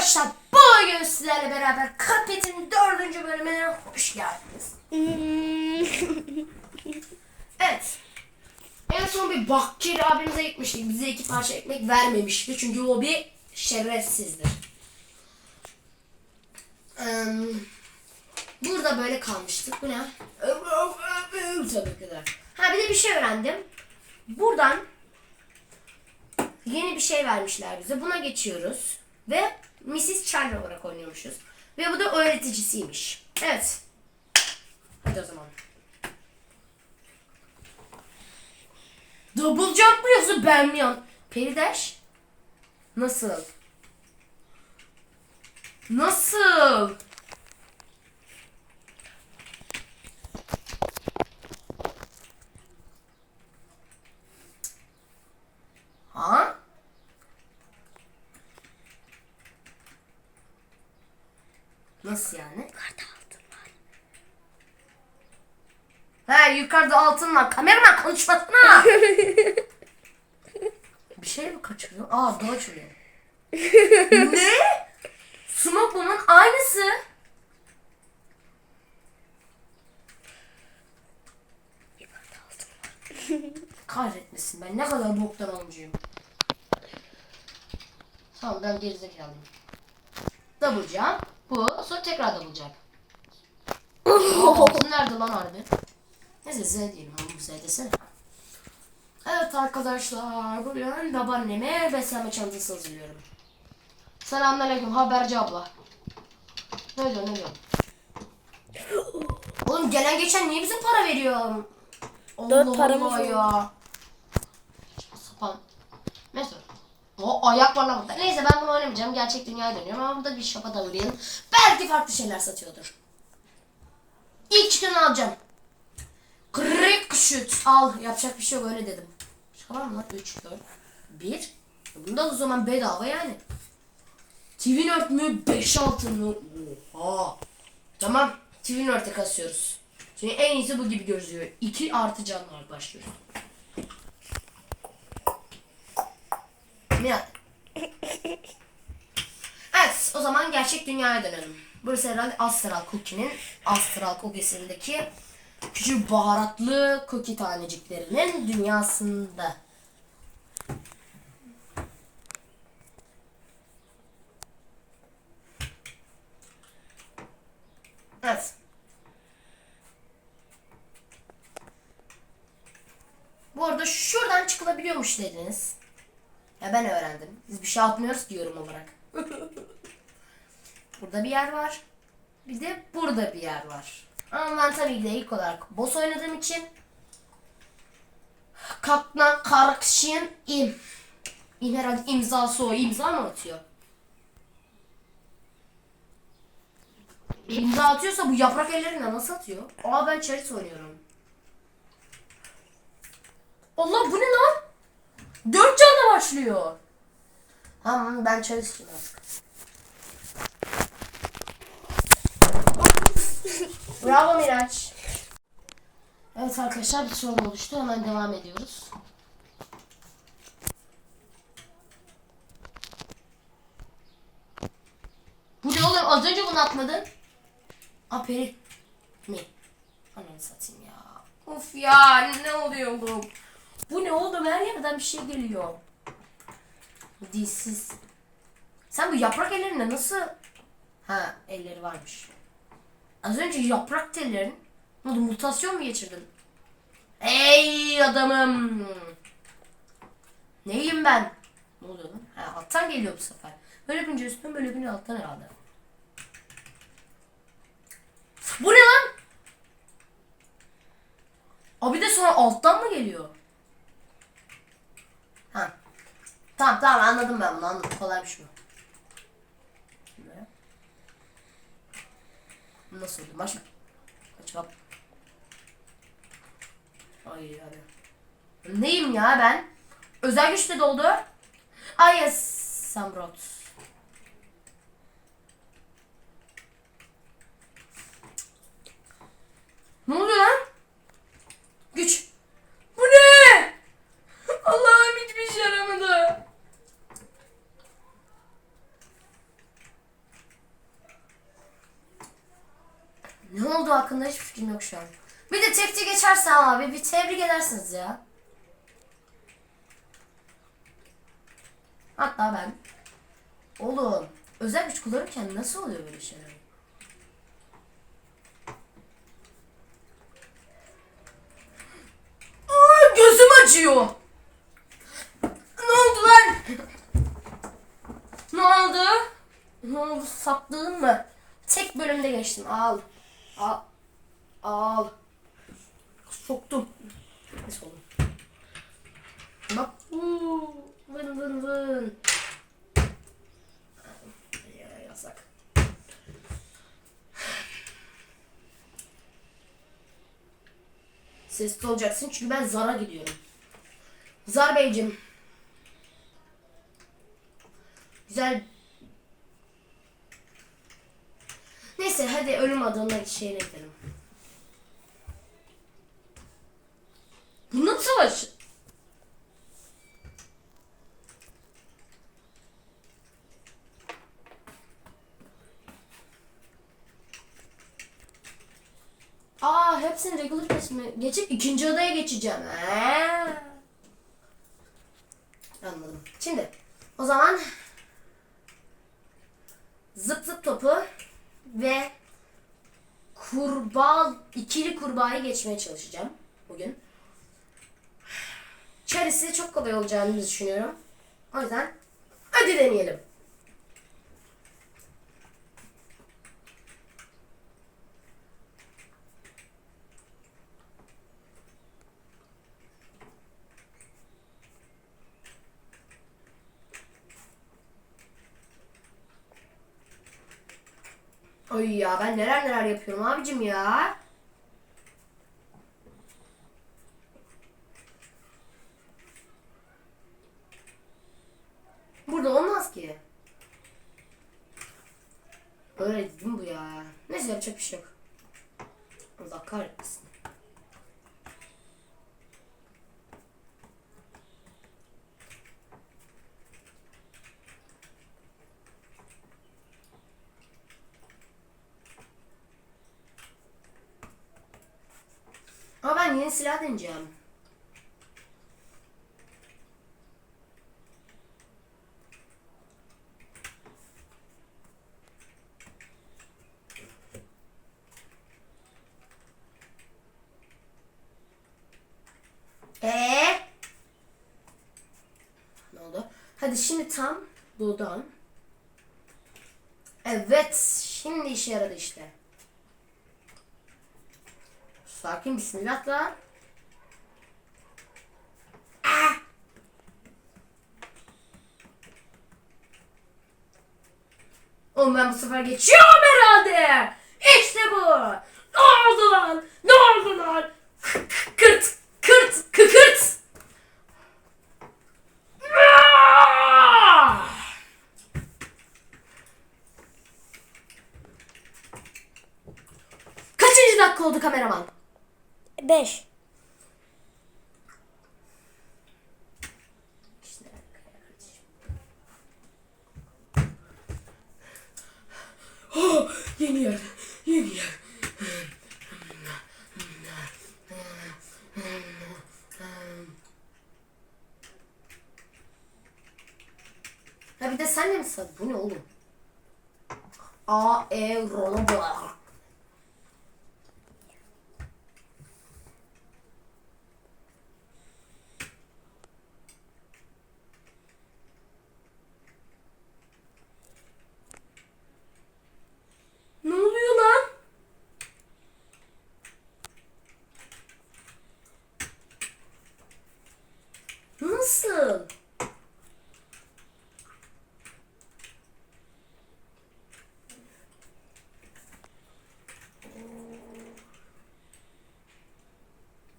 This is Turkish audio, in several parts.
Arkadaşlar bugün sizlerle beraber Cuphead'in dördüncü bölümüne hoş geldiniz. Evet. En son bir Bakkir abimize gitmiştik. Bize iki parça ekmek vermemişti. Çünkü o bir şerefsizdir. Burada böyle kalmıştık. Bu ne? Tabii de. Ha bir de bir şey öğrendim. Buradan yeni bir şey vermişler bize. Buna geçiyoruz. Ve Mrs. Charlie olarak oynuyormuşuz. Ve bu da öğreticisiymiş. Evet. Hadi o zaman. Double jump mı yazıyor ben mi yan? Nasıl? Nasıl? Ha? Nasıl yani? Yukarıda altın var. Ha yukarıda altın var. Kameraman konuşmasana. bir şey mi kaçırıyor? Aa bu açılıyor. ne? Smoke bunun aynısı. Kahretmesin ben ne kadar boktan olmuşum. Tamam ben gerizekalıyım. Double jump. Sonra tekrar double jump. Altın nerede lan harbi? Neyse Z diyelim. Ama bu Z desene. Evet arkadaşlar. Bugün babaanneme beslenme çantası hazırlıyorum. Selamünaleyküm haberci abla. Ne diyor ne diyor? Oğlum gelen geçen niye bize para veriyor? Allah Dört paramız Allah oldu. ya. Sapan. Neyse. O ayak var lan. Neyse ben bunu oynamayacağım. Gerçek dünyaya dönüyorum ama burada bir şapa da uğrayalım. Belki farklı şeyler satıyordur. İlk çıkanı alacağım. Kırık şut. Al. Yapacak bir şey yok öyle dedim. Şaka mı lan? 3, 4, 1. Bunda o zaman bedava yani. Nerd mü? 5 altın mı? Oha. Tamam. TV Nerd'e kasıyoruz. Çünkü en iyisi bu gibi gözüküyor. 2 artı canlar başlıyoruz. Evet, o zaman gerçek dünyaya dönelim. Burası herhalde Astral Cookie'nin Astral Cookie'sindeki küçük baharatlı cookie taneciklerinin dünyasında. Evet. Bu arada şuradan çıkılabiliyormuş dediniz. Ya ben öğrendim. Biz bir şey atmıyoruz ki yorum olarak. burada bir yer var. Bir de burada bir yer var. Ama ben tabii ki de ilk olarak boss oynadığım için Kaplan Karkşin im. İm herhalde imzası o. İmza mı atıyor? İmza atıyorsa bu yaprak ellerine nasıl atıyor? Aa ben Charit oynuyorum. Allah bu ne lan? Dört canla başlıyor. Tamam ben çalışayım artık. Bravo Miraç. Evet arkadaşlar bir sorun oluştu. Hemen devam ediyoruz. Bu ne oğlum? Az önce bunu atmadın. Aa peri. Mi? Ananı satayım ya. Of ya ne oluyor oğlum? Bu ne oğlum? Her yerden bir şey geliyor. Dilsiz. Sen bu yaprak ellerinde nasıl... Ha elleri varmış. Az önce yaprak tellerin... Ne oldu mutasyon mu geçirdin? Ey adamım. Neyim ben? Ne oluyor lan? Ha alttan geliyor bu sefer. Böyle yapınca üstten böyle yapınca alttan herhalde. Bu ne lan? Abi de sonra alttan mı geliyor? Ha. Tamam tamam anladım ben bunu anladım. Kolaymış. Şuraya. Bu Nasıl oldu? Maç mı? Kaç bak. Ay abi. Neyim ya ben? Özel güçle doldu. Ay. Samrot. Ne oluyor lan? Güç. Bu ne? Allah'ım hiçbir şey yaramadı. Ne oldu hakkında hiçbir fikrim yok şu an. Bir de tekte geçerse abi bir tebrik edersiniz ya. Hatta ben. Oğlum özel güç kullanırken nasıl oluyor böyle şeyler? Aa, gözüm acıyor. Ne oldu lan? ne oldu? Ne oldu? Sapladın mı? Tek bölümde geçtim. Al. Al. Soktum. Neyse oğlum. Bak. Uuu. Vın vın vın. Ya, yasak. Sesli olacaksın çünkü ben Zar'a gidiyorum. Zar Beyciğim. Güzel. Neyse hadi ölüm adamlar şeyine gidelim. Bu nasıl savaş? Aa hepsini mi? Geçip ikinci odaya geçeceğim. Ha. Anladım. Şimdi o zaman zıp zıp topu ve kurbağa ikili kurbağayı geçmeye çalışacağım bugün. Charis'i çok kolay olacağını düşünüyorum. O yüzden hadi deneyelim. Ay ya ben neler neler yapıyorum abicim ya. Burada olmaz ki. Öyle dedim bu ya. Neyse yapacak bir şey yok. Allah kahretmesin. Yeni silah deneyeceğim. Ee? Ne oldu? Hadi şimdi tam buradan. Evet, şimdi işe yaradı işte. Sakin bismillah da. Ah! Oğlum ben bu sefer geçiyorum herhalde. İşte bu. Ne oldu lan? Ne oldu lan? Kırt, kıkırt. Ah! Kaçıncı dakika oldu kameraman? 5. Oh, yeni yer, yeni yer. Ha bir de sen de mi? Bu ne oğlum? A, E, Ronaldo. Ne oluyor lan? Nasıl?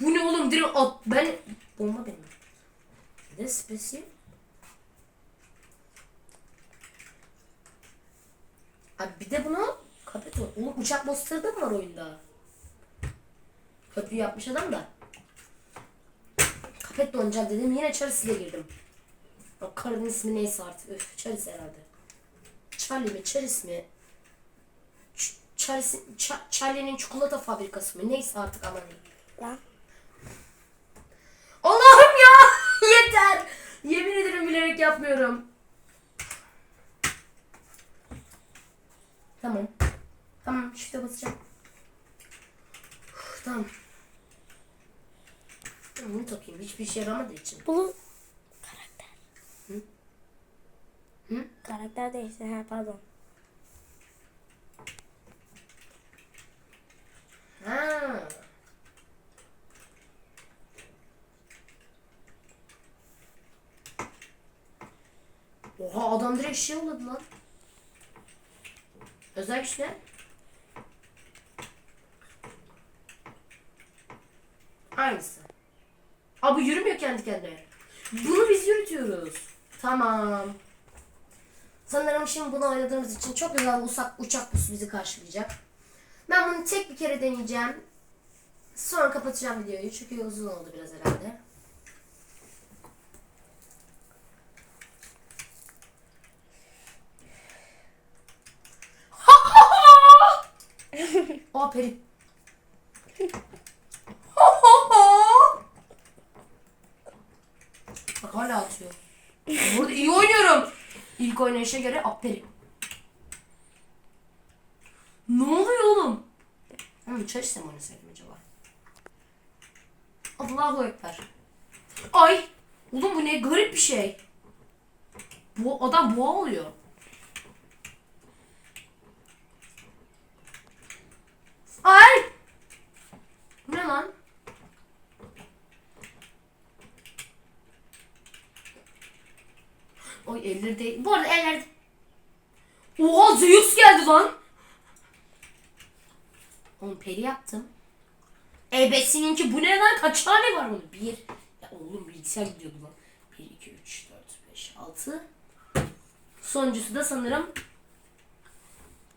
Bu ne oğlum? Direkt at. Ben... Bomba benim. De spesiyel. Abi bir de buna kapet var. Oğlum uçak monster'ı da mı var oyunda? Köprü yapmış adam da. Kapet oynayacağım dedim. Yine Charles ile girdim. O karının ismi neyse artık. Üf Charles herhalde. Charlie mi? Charles mi? Charlie'nin çikolata fabrikası mı? Neyse artık aman. Lan. Allah'ım ya! Yeter! Yemin ederim bilerek yapmıyorum. Tamam. Tamam shift'e basacağım. Uf, Tamam. Bunu takayım. Hiçbir şey yaramadığı için. Bu karakter. Hı? Karakter değişti. Ha pardon. Ha. Oha adam direkt şey yolladı lan. Özel güç ne? Aynısı. Aa bu yürümüyor kendi kendine. Bunu biz yürütüyoruz. Tamam. Sanırım şimdi bunu oynadığımız için çok güzel uçak, uçak pusu bizi karşılayacak. Ben bunu tek bir kere deneyeceğim. Sonra kapatacağım videoyu çünkü uzun oldu biraz herhalde. Aa peri. Bak hala atıyor. Burada iyi oynuyorum. İlk oynayışa göre aferin. Ne oluyor oğlum? Oğlum çalışsam oynasaydım acaba? Allahu Ekber. Ay! Oğlum bu ne garip bir şey. Bu adam boğa oluyor. Ay! Ne lan? Oy elleri değil. Bu arada eller... Oha Zeus geldi lan. Oğlum peri yaptım. Ebesininki bu ne lan? Kaç tane var bunun? Bir. Ya oğlum bilgisayar gidiyordu lan. 1, 2, 3, 4, 5, 6. Sonuncusu da sanırım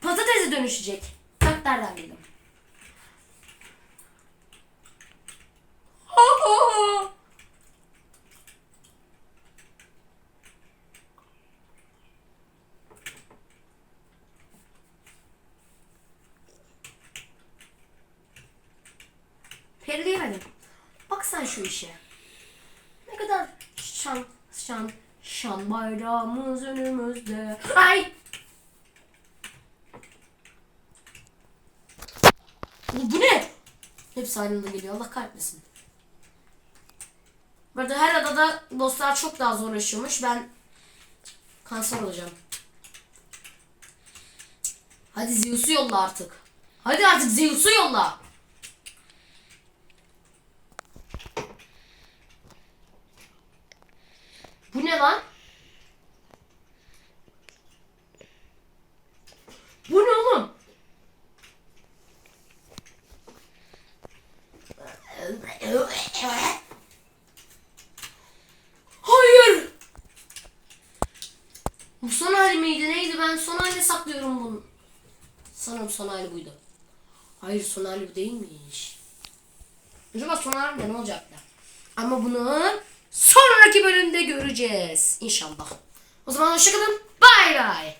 patatese dönüşecek. Bak nereden bildim. Ha. Peri diyemedim. Bak sen şu işe. Ne kadar şan, şan, şan bayrağımız önümüzde. Ay! Bu, ne? Hepsi aynı geliyor. Allah kahretmesin. Bu arada her adada dostlar çok daha zorlaşıyormuş. Ben kanser olacağım. Hadi Zeus'u yolla artık. Hadi artık Zeus'u yolla. Bu ne lan? Bu ne oğlum? Hayır. Bu hali miydi neydi ben son halini saklıyorum bunu. Sanırım son hali buydu. Hayır son hali bu değilmiş. Acaba son hali ne olacaktı? Ama bunu sonraki bölümde göreceğiz. İnşallah. O zaman hoşçakalın. Bay bay.